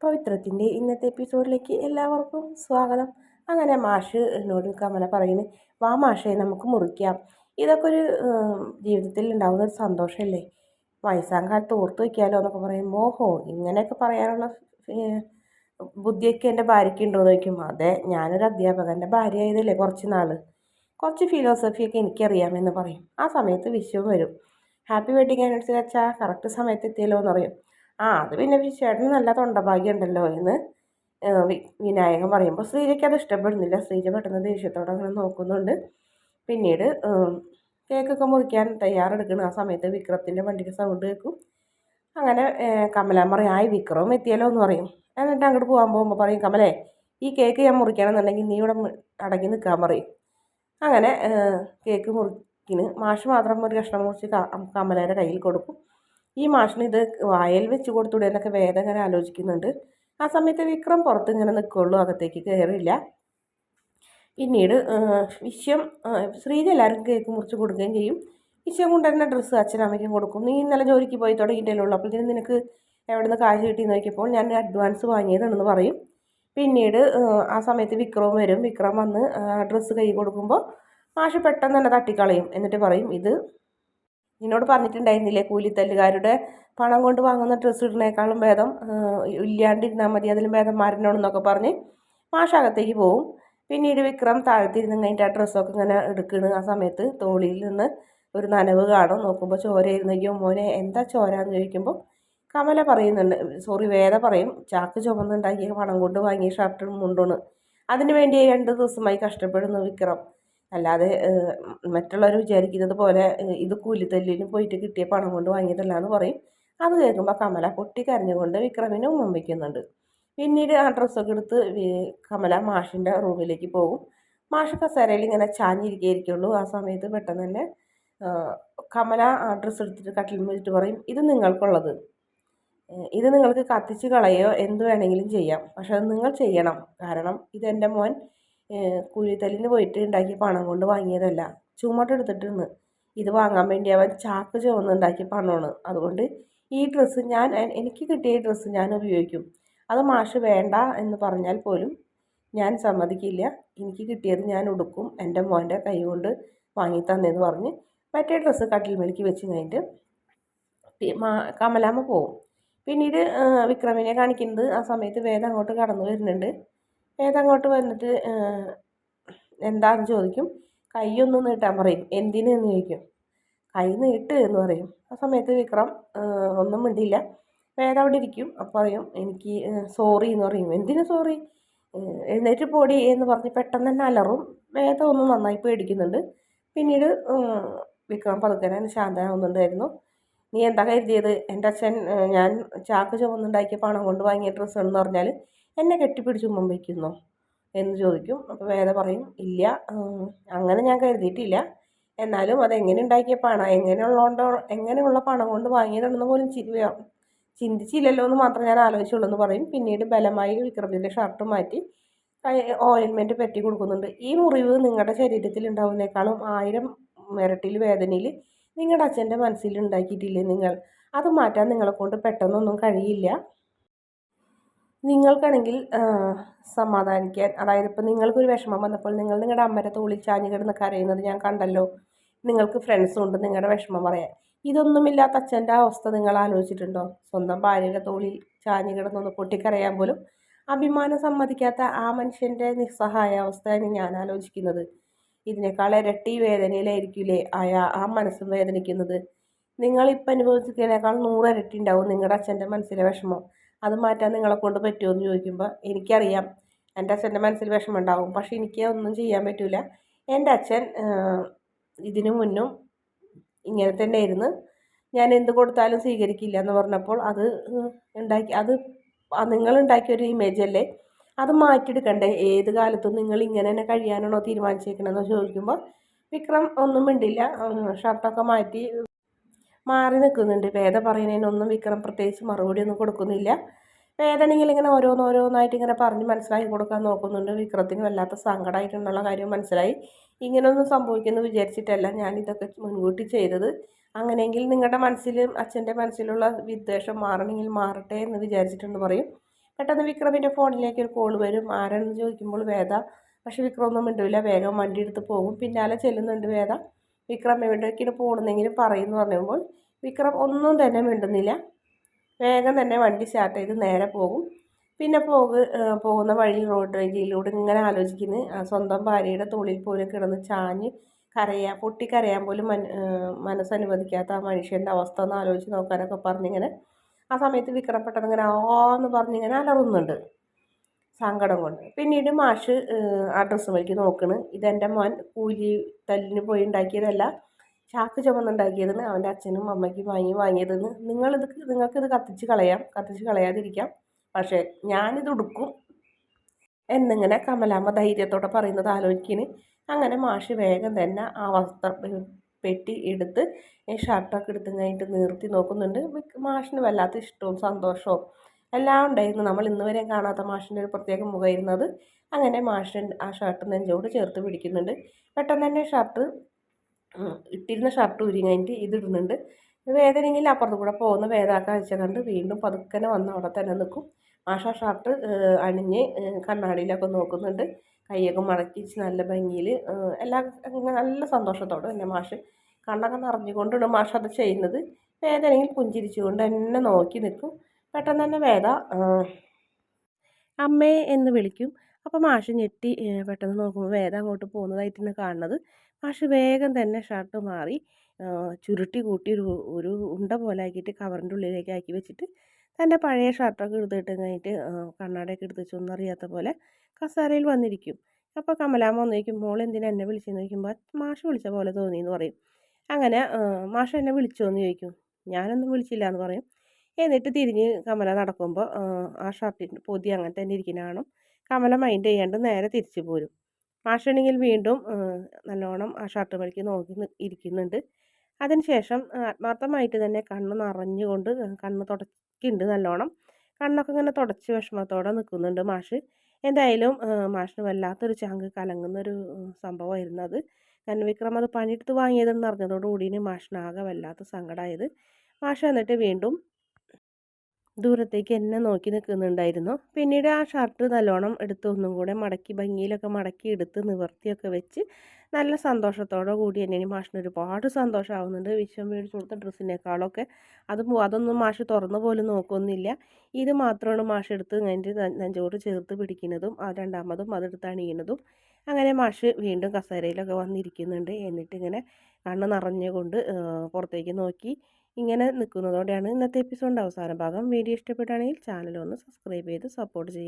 പവിത്രത്തിന്റെ ഇന്നത്തെ എപ്പിസോഡിലേക്ക് എല്ലാവർക്കും സ്വാഗതം. അങ്ങനെ മാഷ് എന്നോട് കമല പറയുന്നു വാ മാഷേ നമുക്ക് മുറിക്കാം. ഇതൊക്കെ ഒരു ജീവിതത്തിൽ ഉണ്ടാകുന്ന ഒരു സന്തോഷമല്ലേ വയസ്സാം കാലത്ത് ഓർത്ത് വയ്ക്കാമല്ലോ എന്നൊക്കെ പറയുമ്പോൾ ഓഹോ ഇങ്ങനെയൊക്കെ പറയാനുള്ള ബുദ്ധിയൊക്കെ എന്റെ ഭാര്യയ്ക്ക് ഉണ്ടോ എന്ന് ചോദിക്കും അതെ ഞാനൊരു അധ്യാപകന്റെ ഭാര്യ ആയതല്ലേ കുറച്ച് നാൾ കുറച്ച് ഫിലോസഫിയൊക്കെ എനിക്കറിയാമെന്ന് പറയും. ആ സമയത്ത് വിശ്വം വരും. ഹാപ്പി വെഡിങ് ആനിവേഴ്സറി വെച്ചാൽ കറക്റ്റ് സമയത്ത് എത്തിയല്ലോ എന്ന് ആ അത് പിന്നെ ചേട്ടന് നല്ല തൊണ്ടഭാഗ്യം ഉണ്ടല്ലോ എന്ന് വിനായകൻ പറയുമ്പോൾ ശ്രീജയ്ക്ക് അത് ഇഷ്ടപ്പെടുന്നില്ല. ശ്രീജ പെട്ടെന്ന് ദേഷ്യത്തോടെ അങ്ങനെ നോക്കുന്നുണ്ട്. പിന്നീട് കേക്കൊക്കെ മുറിക്കാൻ തയ്യാറെടുക്കണം. ആ സമയത്ത് വിക്രത്തിന്റെ വണ്ടിക്ക് സൗണ്ട് കേൾക്കും അങ്ങനെ കമലാൻ പറയും ആയി വിക്രവും എത്തിയല്ലോ എന്ന് പറയും. എന്നിട്ട് അങ്ങോട്ട് പോകാൻ പോകുമ്പോൾ പറയും കമലേ ഈ കേക്ക് ഞാൻ മുറിക്കണമെന്നുണ്ടെങ്കിൽ നീ ഇവിടെ അടങ്ങി നിൽക്കാൻ പറയും. അങ്ങനെ കേക്ക് മുറിക്കിന് മാഷ് മാത്രം ഒരു കഷ്ണം മുറിച്ച് കമലയുടെ കയ്യിൽ കൊടുക്കും. ഈ മാഷിന് ഇത് വായൽ വെച്ച് കൊടുത്തൂടെ എന്നൊക്കെ വേദകര ആലോചിക്കുന്നുണ്ട്. ആ സമയത്ത് വിക്രം പുറത്ത് ഇങ്ങനെ നിൽക്കുള്ളൂ അകത്തേക്ക് കയറില്ല പിന്നീട് വിശ്വം ശ്രീജ എല്ലാവർക്കും കേക്ക് മുറിച്ച് കൊടുക്കുകയും ചെയ്യും. വിശ്വം തന്നെ ഡ്രസ്സ് അച്ഛനമ്മയ്ക്കും കൊടുക്കും. നീ ഇന്നലെ ജോലിക്ക് പോയി തുടങ്ങിയിട്ടല്ലേ ഉള്ളൂ അപ്പോഴത്തേനും നിനക്ക് എവിടെ നിന്ന് കാശ് കിട്ടി നോക്കിയപ്പോൾ ഞാൻ അഡ്വാൻസ് വാങ്ങിയതാണെന്ന് പറയും. പിന്നീട് ആ സമയത്ത് വിക്രം വരും. വിക്രം വന്ന് ഡ്രസ്സ് കൈ കൊടുക്കുമ്പോൾ മാഷ് പെട്ടെന്ന് തന്നെ തട്ടിക്കളയും. എന്നിട്ട് പറയും ഇത് നിന്നോട് പറഞ്ഞിട്ടുണ്ടായിരുന്നില്ലേ കൂലിത്തല്ലുകാരുടെ പണം കൊണ്ട് വാങ്ങുന്ന ഡ്രസ്സ് ഇടുന്നേക്കാളും ഭേദം ഇല്ലാണ്ടിരുന്നാൽ മതി അതിലും ഭേദം മരണമാണെന്നൊക്കെ പറഞ്ഞ് മാഷാകത്തേക്ക് പോവും. പിന്നീട് വിക്രം താഴ്ത്തിരുന്ന് കഴിഞ്ഞിട്ട് ആ ഡ്രസ്സൊക്കെ ഇങ്ങനെ എടുക്കണ്. ആ സമയത്ത് തോളിയിൽ നിന്ന് ഒരു നനവ് കാണും. നോക്കുമ്പോൾ ചോരയിരുന്ന അയ്യോ മോനെ എന്താ ചോര? എന്ന് ചോദിക്കുമ്പോൾ കമല പറയുന്നുണ്ട്. സോറി വേദ പറയും. ചാക്ക് ചുമന്നുണ്ടാക്കിയ പണം കൊണ്ട് വാങ്ങിയ ഷർട്ടും മുണ്ടോണ് അതിനുവേണ്ടി രണ്ട് ദിവസമായി കഷ്ടപ്പെടുന്നു വിക്രം. അല്ലാതെ മറ്റുള്ളവർ വിചാരിക്കുന്നത് പോലെ ഇത് കൂലിത്തല്ലിന് പോയിട്ട് കിട്ടിയ പണം കൊണ്ട് വാങ്ങിയതല്ല എന്ന് പറയും. അത് കേൾക്കുമ്പോൾ കമല പൊട്ടി കരഞ്ഞുകൊണ്ട് വിക്രമിനെ ഉമ്മം വയ്ക്കുന്നുണ്ട് പിന്നീട് ആ ഡ്രസ്സൊക്കെ എടുത്ത് കമല മാഷിന്റെ റൂമിലേക്ക് പോകും. മാഷ് കസേരയിൽ ഇങ്ങനെ ചാഞ്ഞിരിക്കുകയായിരിക്കുള്ളൂ ആ സമയത്ത് പെട്ടെന്ന് തന്നെ. കമല ആ ഡ്രസ്സ് എടുത്തിട്ട് കട്ടിൽ വെച്ചിട്ട് പറയും ഇത് നിങ്ങൾക്കുള്ളത്. ഇത് നിങ്ങൾക്ക് കത്തിച്ച് കളയോ? എന്ത് വേണമെങ്കിലും ചെയ്യാം. പക്ഷെ അത് നിങ്ങൾ ചെയ്യണം. കാരണം ഇതെന്റെ മോൻ കുഴിത്തല്ലിന് പോയിട്ട് ഉണ്ടാക്കിയ പണം കൊണ്ട് വാങ്ങിയതല്ല. ചുമട്ടെടുത്തിട്ടുണ്ട് ഇത് വാങ്ങാൻ വേണ്ടി അവൻ ചാക്ക് ചുവന്നുണ്ടാക്കിയ പണമാണ്. അതുകൊണ്ട് ഈ ഡ്രസ്സ് ഞാൻ എനിക്ക് കിട്ടിയ ഡ്രസ്സ് ഞാൻ ഉപയോഗിക്കും. അത് മാഷ് വേണ്ട എന്ന് പറഞ്ഞാൽ പോലും ഞാൻ സമ്മതിക്കില്ല. എനിക്ക് കിട്ടിയത് ഞാൻ ഉടുക്കും. എന്റെ മോന്റെ കൈ കൊണ്ട് വാങ്ങി തന്നെന്ന് പറഞ്ഞ് മറ്റേ ഡ്രസ്സ് കട്ടിൽ മേലേക്ക് വെച്ച് കഴിഞ്ഞിട്ട് കമലാമ്മ പോവും. പിന്നീട് വിക്രമിനെ കാണിക്കുന്നത് ആ സമയത്ത് വേദം അങ്ങോട്ട് കടന്നു വരുന്നുണ്ട്. വേദം അങ്ങോട്ട് വന്നിട്ട് എന്താന്ന് ചോദിക്കും. കൈയൊന്ന് നീട്ടാൻ പറയും. എന്തിന് എന്ന് ചോദിക്കും. കൈ നീട്ട് എന്ന് പറയും. ആ സമയത്ത് വിക്രം ഒന്നും മിണ്ടില്ല വേദം അവിടെ ഇരിക്കും? അപ്പോൾ പറയും എനിക്ക് സോറി എന്ന് പറയും. എന്തിനു സോറി? എഴുന്നേറ്റ് പൊടി എന്ന് പറഞ്ഞ് പെട്ടെന്ന് തന്നെ അലറും. വേദം ഒന്ന് നന്നായി പേടിക്കുന്നുണ്ട്. പിന്നീട് വിക്രം പതുക്കനെ ശാന്തനാവുന്നുണ്ടായിരുന്നു. നീ എന്താ കരുതിയത്? എന്റെ അച്ഛൻ ഞാൻ ചാക്ക് ചുമന്നുണ്ടാക്കിയ പണം കൊണ്ട് വാങ്ങിയ എന്ന് പറഞ്ഞാൽ എന്നെ കെട്ടിപ്പിടിച്ച് ഉമ്മം വയ്ക്കുന്നോ എന്ന് ചോദിക്കും. അപ്പോൾ വേദ പറയും ഇല്ല അങ്ങനെ ഞാൻ കരുതിയിട്ടില്ല. എന്നാലും അത് എങ്ങനെ ഉണ്ടാക്കിയ പണം? എങ്ങനെയുള്ളതുകൊണ്ടോ എങ്ങനെയുള്ള പണം കൊണ്ട് വാങ്ങിയതാണെന്ന് പോലും ചിന്തിച്ചില്ലല്ലോ എന്ന് മാത്രം ഞാൻ ആലോചിച്ചുള്ളൂ എന്ന് പറയും. പിന്നീട് ബലമായി വിക്രമിന്റെ ഷർട്ട് മാറ്റി ഓയിൽമെന്റ് പറ്റി കൊടുക്കുന്നുണ്ട്. ഈ മുറിവ് നിങ്ങളുടെ ശരീരത്തിൽ ഉണ്ടാവുന്നേക്കാളും ആയിരം മിരട്ടിൽ വേദനയിൽ നിങ്ങളുടെ അച്ഛന്റെ മനസ്സിൽ ഉണ്ടാക്കിയിട്ടില്ലേ നിങ്ങൾ? അത് മാറ്റാൻ നിങ്ങളെക്കൊണ്ട് പെട്ടെന്നൊന്നും കഴിയില്ല. നിങ്ങൾക്കാണെങ്കിൽ സമാധാനിക്കാൻ അതായത് ഇപ്പോൾ നിങ്ങൾക്കൊരു വിഷമം വന്നപ്പോൾ നിങ്ങൾ നിങ്ങളുടെ അമ്മയുടെ തോളിൽ ചാഞ്ഞ് കിടന്ന് കരയുന്നത് ഞാൻ കണ്ടല്ലോ. നിങ്ങൾക്ക് ഫ്രണ്ട്സും ഉണ്ട് നിങ്ങളുടെ വിഷമം പറയാൻ. ഇതൊന്നുമില്ലാത്ത അച്ഛന്റെ അവസ്ഥ നിങ്ങൾ ആലോചിച്ചിട്ടുണ്ടോ? സ്വന്തം ഭാര്യയുടെ തോളിൽ ചാഞ്ഞ് കിടന്നൊന്ന് പൊട്ടിക്കരയാൻ പോലും അഭിമാനം സമ്മതിക്കാത്ത ആ മനുഷ്യന്റെ നിസ്സഹായ അവസ്ഥയാണ് ഞാൻ ആലോചിക്കുന്നത്. ഇതിനേക്കാൾ ഇരട്ടി വേദനയിലായിരിക്കില്ലേ ആയ ആ മനസ്സും വേദനിക്കുന്നത്. നിങ്ങളിപ്പോൾ അനുഭവിച്ചതിനേക്കാൾ നൂറ് ഇരട്ടി ഉണ്ടാവും നിങ്ങളുടെ അച്ഛന്റെ മനസ്സിലെ വിഷമം. അത് മാറ്റാൻ നിങ്ങളെ കൊണ്ട് പറ്റുമോ എന്ന് ചോദിക്കുമ്പോൾ എനിക്കറിയാം. എന്റെ അച്ഛന്റെ മനസ്സിൽ വിഷമം പക്ഷേ എനിക്ക് ഒന്നും ചെയ്യാൻ പറ്റില്ല എന്റെ അച്ഛൻ ഇതിനു മുന്നും ഇങ്ങനെ തന്നെ ഇരുന്ന് ഞാൻ എന്ത് കൊടുത്താലും സ്വീകരിക്കില്ല എന്ന് പറഞ്ഞപ്പോൾ അത് ഉണ്ടാക്കി അത് നിങ്ങൾ നിങ്ങളുണ്ടാക്കിയൊരു ഇമേജ് അല്ലേ? അത് മാറ്റിയെടുക്കണ്ടേ? ഏത് കാലത്തും നിങ്ങൾ ഇങ്ങനെ തന്നെ കഴിയാനാണോ തീരുമാനിച്ചേക്കണമെന്ന് ചോദിക്കുമ്പോൾ വിക്രം ഒന്നും മിണ്ടില്ല. ഷർട്ടൊക്കെ മാറ്റി മാറി നിൽക്കുന്നുണ്ട്. വേദ പറയുന്നതിനൊന്നും വിക്രം പ്രത്യേകിച്ച് മറുപടി ഒന്നും കൊടുക്കുന്നില്ല. വേദനയിൽ ഇങ്ങനെ ഓരോന്നോരോന്നായിട്ട് ഇങ്ങനെ പറഞ്ഞ് മനസ്സിലാക്കി കൊടുക്കാൻ നോക്കുന്നുണ്ട്. വിക്രത്തിന് വല്ലാത്ത സങ്കടമായിട്ടുള്ള കാര്യം മനസ്സിലായി. ഇങ്ങനെയൊന്നും സംഭവിക്കുമെന്ന് വിചാരിച്ചിട്ടല്ല ഞാൻ ഇതൊക്കെ മുൻകൂട്ടി ചെയ്തത്. അങ്ങനെയെങ്കിൽ നിങ്ങളുടെ മനസ്സിലും അച്ഛന്റെ മനസ്സിലുള്ള വിദ്വേഷം മാറണമെങ്കിൽ മാറട്ടെ എന്ന് വിചാരിച്ചിട്ടുണ്ട് പറയും. പെട്ടെന്ന് വിക്രമിന്റെ ഫോണിലേക്ക് ഒരു കോൾ വരും. ആരാണെന്ന് ചോദിക്കുമ്പോൾ വേദ പക്ഷേ വിക്രമൊന്നും മിണ്ടില്ല വേഗം വണ്ടി എടുത്ത് പോകും. പിന്നാലെ ചെല്ലുന്നുണ്ട് വേദ. വിക്രം എവിടേക്കാണ് പോകണമെന്നെങ്കിലും പറയുന്നു പറയുമ്പോൾ വിക്രം ഒന്നും തന്നെ മിണ്ടുന്നില്ല. വേഗം തന്നെ വണ്ടി സ്റ്റാർട്ട് ചെയ്ത് നേരെ പോകും. പിന്നെ പോക പോകുന്ന വഴി റോഡ് വഴിയിലൂടെ ഇങ്ങനെ ആലോചിക്കുന്നു. സ്വന്തം ഭാര്യയുടെ തോളിൽ പോലും കിടന്ന് ചാഞ്ഞ് കരയാൻ പൊട്ടിക്കരയാൻ പോലും മന മനസ്സനുവദിക്കാത്ത ആ മനുഷ്യന്റെ അവസ്ഥ ഒന്ന് ആലോചിച്ച് നോക്കാനൊക്കെ പറഞ്ഞിങ്ങനെ ആ സമയത്ത് വിക്രം പെട്ടെന്ന് ഇങ്ങനെ ആ എന്ന് പറഞ്ഞിങ്ങനെ അലറുന്നുണ്ട്. സങ്കടം കൊണ്ട്. പിന്നീട് മാഷ് ആ ഡ്രസ്സ് വലിക്ക് നോക്കണ്. ഇതെന്റെ മോൻ കൂലി തല്ലിന് പോയി ഉണ്ടാക്കിയതല്ല ചാക്ക് ചുമന്നുണ്ടാക്കിയതെന്ന് അവന്റെ അച്ഛനും അമ്മയ്ക്കും വാങ്ങി വാങ്ങിയതെന്ന് നിങ്ങളിത് നിങ്ങൾക്കിത് കത്തിച്ച് കളയാം. കത്തിച്ച് കളയാതിരിക്കാം. പക്ഷേ ഞാനിത് ഉടുക്കും. എന്നിങ്ങനെ കമലാമ്മ ധൈര്യത്തോടെ പറയുന്നത് ആലോചിക്കിന് അങ്ങനെ മാഷ് വേഗം തന്നെ ആ വസ്ത്രം പെട്ടി എടുത്ത് ഷർട്ടൊക്കെ എടുത്ത് കഴിഞ്ഞിട്ട് നിർത്തി നോക്കുന്നുണ്ട്. മാഷിന് വല്ലാത്ത ഇഷ്ടവും സന്തോഷവും. എല്ലാം ഉണ്ടായിരുന്നു. നമ്മൾ ഇന്ന് വരെ കാണാത്ത മാഷിന്റെ ഒരു പ്രത്യേക മുഖമായിരുന്നത്. അങ്ങനെ മാഷൻ ആ ഷർട്ട് നെഞ്ചോട് ചേർത്ത് പിടിക്കുന്നുണ്ട്. പെട്ടെന്ന് തന്നെ ഷർട്ട് ഇട്ടിരുന്ന ഷർട്ട് ഉരി കഴിഞ്ഞിട്ട് ഇതിടുന്നുണ്ട് വേദനയെങ്കിൽ അപ്പുറത്ത് കൂടെ പോകുന്ന. വേദാക്ക അയച്ച കണ്ട് വീണ്ടും പതുക്കനെ വന്ന് അവിടെ തന്നെ നിൽക്കും. മാഷ ഷർട്ട് അണിഞ്ഞ് കണ്ണാടിയിലൊക്കെ നോക്കുന്നുണ്ട്. കൈയൊക്കെ മടക്കി നല്ല ഭംഗിയിൽ എല്ലാം നല്ല സന്തോഷത്തോടെ തന്നെ മാഷ് കണ്ണൊക്കെ നിറഞ്ഞുകൊണ്ടാണ് മാഷ് അത് ചെയ്യുന്നത്. വേദനയെങ്കിൽ പുഞ്ചിരിച്ചുകൊണ്ട് എന്നെ നോക്കി നിൽക്കും. പെട്ടെന്ന് തന്നെ വേദ അമ്മേ എന്ന് വിളിക്കും. അപ്പോൾ മാഷ് ഞെട്ടി പെട്ടെന്ന് നോക്കുമ്പോൾ വേദ അങ്ങോട്ട് പോകുന്നതായിട്ടാണ് കാണുന്നത്. മാഷ് വേഗം തന്നെ ഷർട്ട് മാറി ചുരുട്ടി കൂട്ടി ഒരു ഒരു ഉണ്ട പോലെ ആക്കിയിട്ട് കവറിന്റെ ഉള്ളിലേക്ക് ആക്കി വെച്ചിട്ട് തന്റെ പഴയ ഷർട്ടൊക്കെ എടുത്തിട്ട് കഴിഞ്ഞിട്ട് കണ്ണാടയൊക്കെ എടുത്ത് അറിയാത്ത പോലെ കസാരയിൽ വന്നിരിക്കും. അപ്പോൾ കമലാമ്മ വന്നിരിക്കും മോൾ എന്തിനാ എന്നെ വിളിച്ചെന്ന്? ചോദിക്കുമ്പോൾ മാഷ് വിളിച്ച പോലെ തോന്നി എന്ന് പറയും. അങ്ങനെ മാഷ് എന്നെ വിളിച്ചോ എന്ന് ചോദിക്കും. ഞാനൊന്നും വിളിച്ചില്ല എന്ന് പറയും. എന്നിട്ട് തിരിഞ്ഞ് കമല നടക്കുമ്പോൾ ആ ഷർട്ടിന്റെ പൊതി അങ്ങനെ തന്നെ ഇരിക്കുന്നതാണ് കമല മൈൻഡ് ചെയ്യാണ്ട് നേരെ തിരിച്ചു പോരും. മാഷാണെങ്കിൽ വീണ്ടും നല്ലോണം ആ ഷർട്ട് മണിക്ക് നോക്കി ഇരിക്കുന്നുണ്ട്. അതിനുശേഷം ആത്മാർത്ഥമായിട്ട് തന്നെ കണ്ണ് നിറഞ്ഞുകൊണ്ട് കണ്ണ് തുടക്കുന്നുണ്ട് നല്ലോണം. കണ്ണൊക്കെ ഇങ്ങനെ തുടച്ച് വിഷമത്തോടെ നിൽക്കുന്നുണ്ട് മാഷ്. എന്തായാലും മാഷിന് വല്ലാത്തൊരു ചങ്ക് കലങ്ങുന്നൊരു സംഭവമായിരുന്നു അത്. കാരണം വിക്രം അത് പണിയെടുത്ത് വാങ്ങിയതെന്ന് അറിഞ്ഞതോടുകൂടി മാഷിനാകെ വല്ലാത്ത സങ്കടമായത് മാഷ് എന്നിട്ട് വീണ്ടും ദൂരത്തേക്ക് എന്നെ നോക്കി നിൽക്കുന്നുണ്ടായിരുന്നു. പിന്നീട് ആ ഷർട്ട് നല്ലോണം എടുത്ത് ഒന്നും കൂടെ മടക്കി ഭംഗിയിലൊക്കെ മടക്കി എടുത്ത് നിവർത്തിയൊക്കെ വെച്ച് നല്ല സന്തോഷത്തോടെ കൂടി എന്നെ മാഷിന് ഒരുപാട് സന്തോഷമാവുന്നുണ്ട് വിശ്വം മേടിച്ചു കൊടുത്ത ഡ്രസ്സിനേക്കാളൊക്കെ അത് അതൊന്നും മാഷ് തുറന്നു പോലും നോക്കുന്നില്ല. ഇത് മാത്രമാണ് മാഷ് എടുത്ത് കഴിഞ്ഞിട്ട് നെഞ്ചോട് ചേർത്ത് പിടിക്കുന്നതും ആ രണ്ടാമതും അതെടുത്ത് അണിയുന്നതും. അങ്ങനെ മാഷ് വീണ്ടും കസേരയിലൊക്കെ വന്നിരിക്കുന്നുണ്ട്. എന്നിട്ടിങ്ങനെ കണ്ണ് നിറഞ്ഞുകൊണ്ട് പുറത്തേക്ക് നോക്കി ഇങ്ങനെ നിൽക്കുന്നതോടെയാണ് ഇന്നത്തെ എപ്പിസോഡിന്റെ അവസാന ഭാഗം. വീഡിയോ ഇഷ്ടപ്പെട്ടാണെങ്കിൽ ചാനൽ ഒന്ന് സബ്സ്ക്രൈബ് ചെയ്ത് സപ്പോർട്ട് ചെയ്യുക.